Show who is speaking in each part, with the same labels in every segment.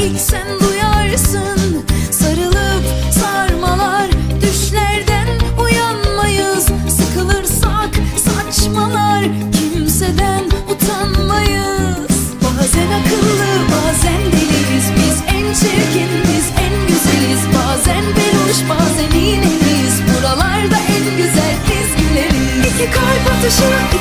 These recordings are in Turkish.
Speaker 1: ilk sen duyarsın. Sarılıp sarmalar düşlerden uyanmayız. Sıkılırsak saçmalar kimseden utanmayız. Bazen akıllı bazen deliyiz. Biz en çirkin biz en güzeliz. Bazen peluş bazen iğneliyiz. Buralarda en güzel biz güleriz İki kalp atışı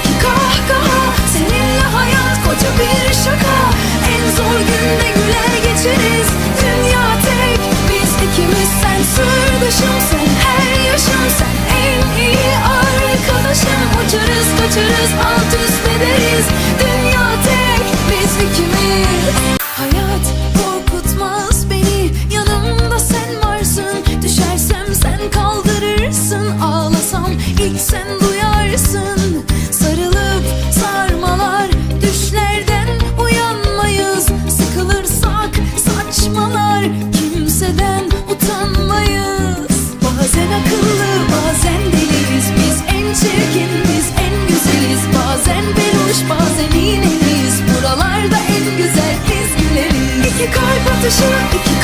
Speaker 1: ilk sen duyarsın. Sarılıp sarmalar Düşlerden uyanmayız. Sıkılırsak saçmalar Kimseden utanmayız. Bazen akıllı bazen deliyiz. Biz en çirkin biz en güzeliz. Bazen peluş bazen iğneliyiz. Buralarda en güzel biz güleriz İki kalp atışı iki